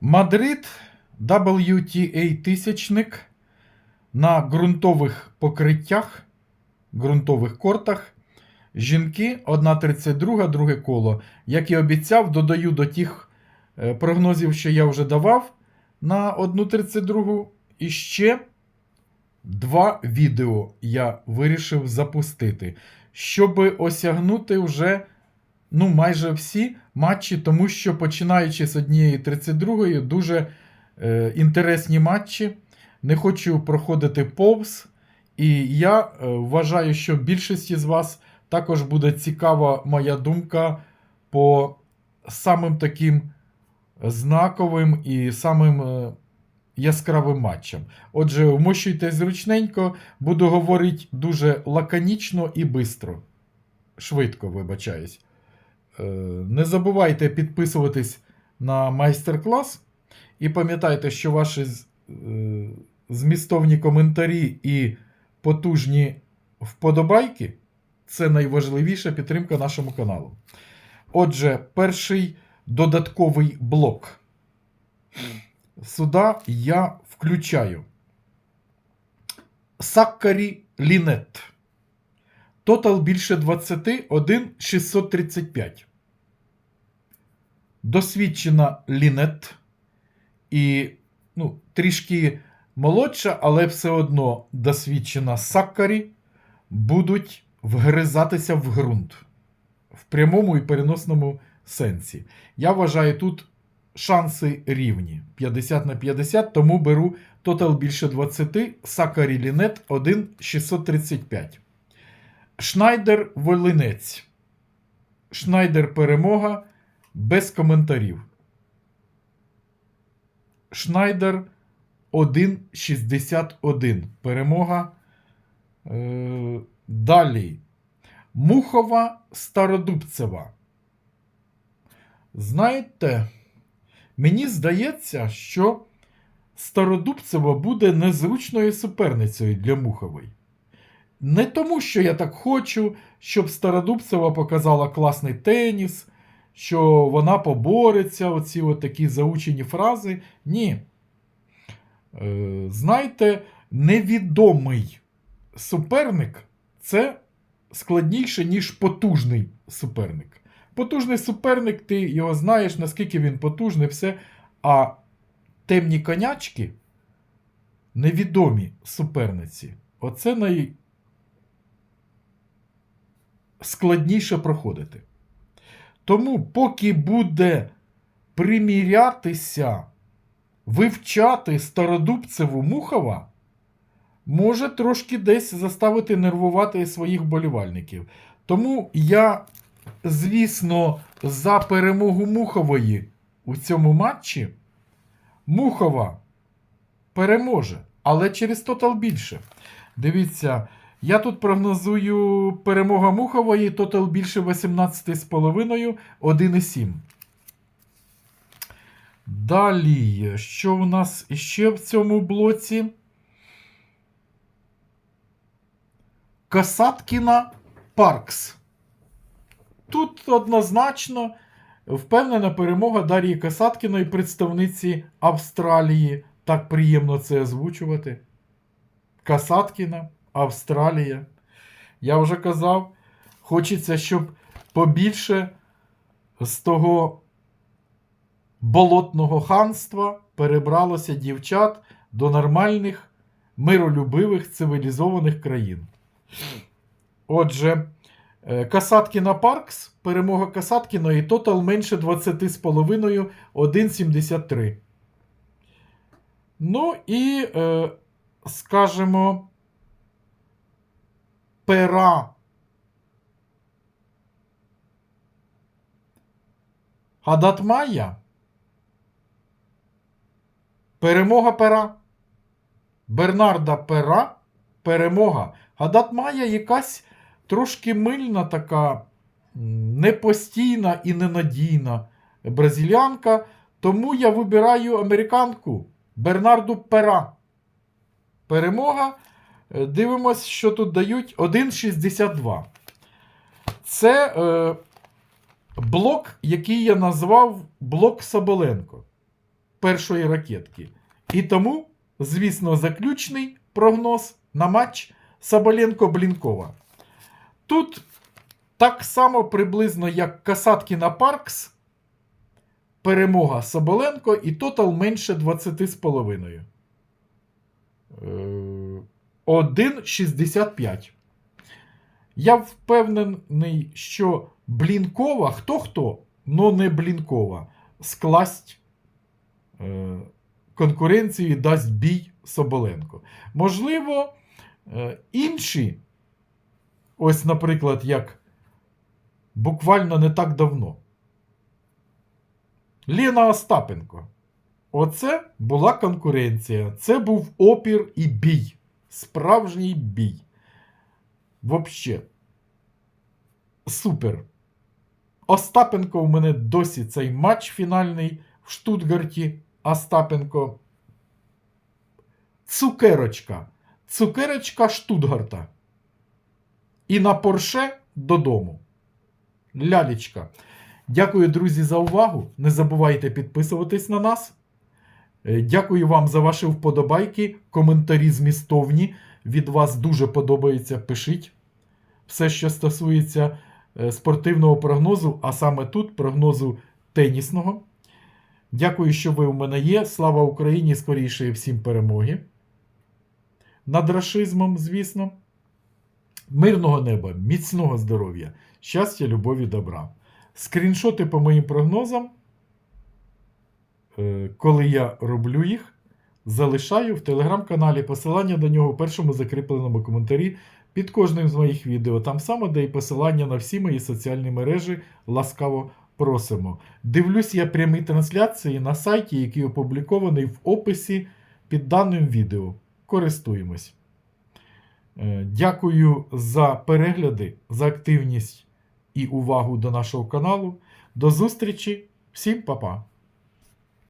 Мадрид WTA тисячник на ґрунтових покриттях, ґрунтових кортах. Жінки 1.32, друге коло. Як і обіцяв, додаю до тих е, прогнозів, що я вже давав на 1.32. І ще два відео я вирішив запустити, щоб осягнути вже ну, майже всі матчі, тому що починаючи з однієї 32 дуже е, інтересні матчі. Не хочу проходити повз. І я е, вважаю, що більшості з вас також буде цікава моя думка по самим таким знаковим і самим е, яскравим матчам. Отже, вмощуйтесь зручненько, буду говорити дуже лаконічно і бистро. Швидко, вибачаюсь. Е, Не забувайте підписуватись на майстер-клас. І пам'ятайте, що ваші е, змістовні коментарі і потужні вподобайки це найважливіша підтримка нашому каналу. Отже, перший додатковий блок. Сюди я включаю Саккарі Лінет. Тотал більше 21 635. Досвідчена Лінет. І ну, трішки молодша, але все одно досвідчена Саккарі будуть вгризатися в ґрунт в прямому і переносному сенсі. Я вважаю, тут шанси рівні 50 на 50, тому беру тотал більше 20, Сакарі Лінет 1,635. Шнайдер Волинець. Шнайдер перемога без коментарів. Шнайдер 1,61. Перемога. Е, далі. Мухова Стародубцева. Знаєте, мені здається, що Стародубцева буде незручною суперницею для Мухової. Не тому, що я так хочу, щоб Стародубцева показала класний теніс, що вона побореться, оці от такі заучені фрази. Ні. Е, знаєте, невідомий суперник це складніше, ніж потужний суперник. Потужний суперник, ти його знаєш, наскільки він потужний, все. А темні конячки невідомі суперниці. Оце найскладніше проходити. Тому, поки буде примірятися, вивчати стародубцеву Мухова, може трошки десь заставити нервувати своїх болівальників. Тому я, звісно, за перемогу Мухової у цьому матчі. Мухова переможе, але через тотал більше. Дивіться, я тут прогнозую перемога Мухової, тотал більше 18,5, 1,7. Далі, що в нас ще в цьому блоці? Касаткіна Паркс. Тут однозначно впевнена перемога Дар'ї Касаткіної, представниці Австралії. Так приємно це озвучувати. Касаткіна, Австралія. Я вже казав, хочеться, щоб побільше з того болотного ханства перебралося дівчат до нормальних, миролюбивих, цивілізованих країн. Отже, е, Касаткіна Паркс, перемога Касаткіної, тотал менше 20,5, 1,73. Ну і, е, скажімо, пера. Гадатмая. Перемога пера. Бернарда Пера. Перемога. Гадатмая якась трошки мильна така, непостійна і ненадійна бразилянка. Тому я вибираю американку Бернарду Пера. Перемога. Е, Дивимось, що тут дають 1,62. Це е, блок, який я назвав блок Соболенко. першої ракетки. І тому, звісно, заключний прогноз на матч Соболенко-Блінкова. Тут так само приблизно, як Касаткіна Паркс, перемога Соболенко і тотал менше 20,5. Е, 1,65. Я впевнений, що Блінкова, хто хто, но не Блінкова, скласть е, конкуренцію дасть бій Соболенко. Можливо, е, інші, ось, наприклад, як буквально не так давно. Лена Остапенко. Оце була конкуренція. Це був опір і бій. Справжній бій. Вообще. Супер. Остапенко у мене досі цей матч фінальний в Штутгарті. Остапенко. Цукерочка. Цукерочка Штутгарта. І на Порше додому. Лялечка. Дякую, друзі, за увагу. Не забувайте підписуватись на нас. Е, Дякую вам за ваші вподобайки, коментарі змістовні. Від вас дуже подобається. Пишіть все, що стосується е, спортивного прогнозу, а саме тут прогнозу тенісного. Дякую, що ви у мене є. Слава Україні! Скоріше всім перемоги. Над рашизмом, звісно. Мирного неба, міцного здоров'я, щастя, любові, добра. Скріншоти по моїм прогнозам, коли я роблю їх, залишаю в телеграм-каналі посилання до нього в першому закріпленому коментарі під кожним з моїх відео. Там саме де і посилання на всі мої соціальні мережі. Ласкаво просимо. Дивлюсь я прямі трансляції на сайті, який опублікований в описі під даним відео. Користуємось. Е, Дякую за перегляди, за активність і увагу до нашого каналу. До зустрічі. Всім па-па!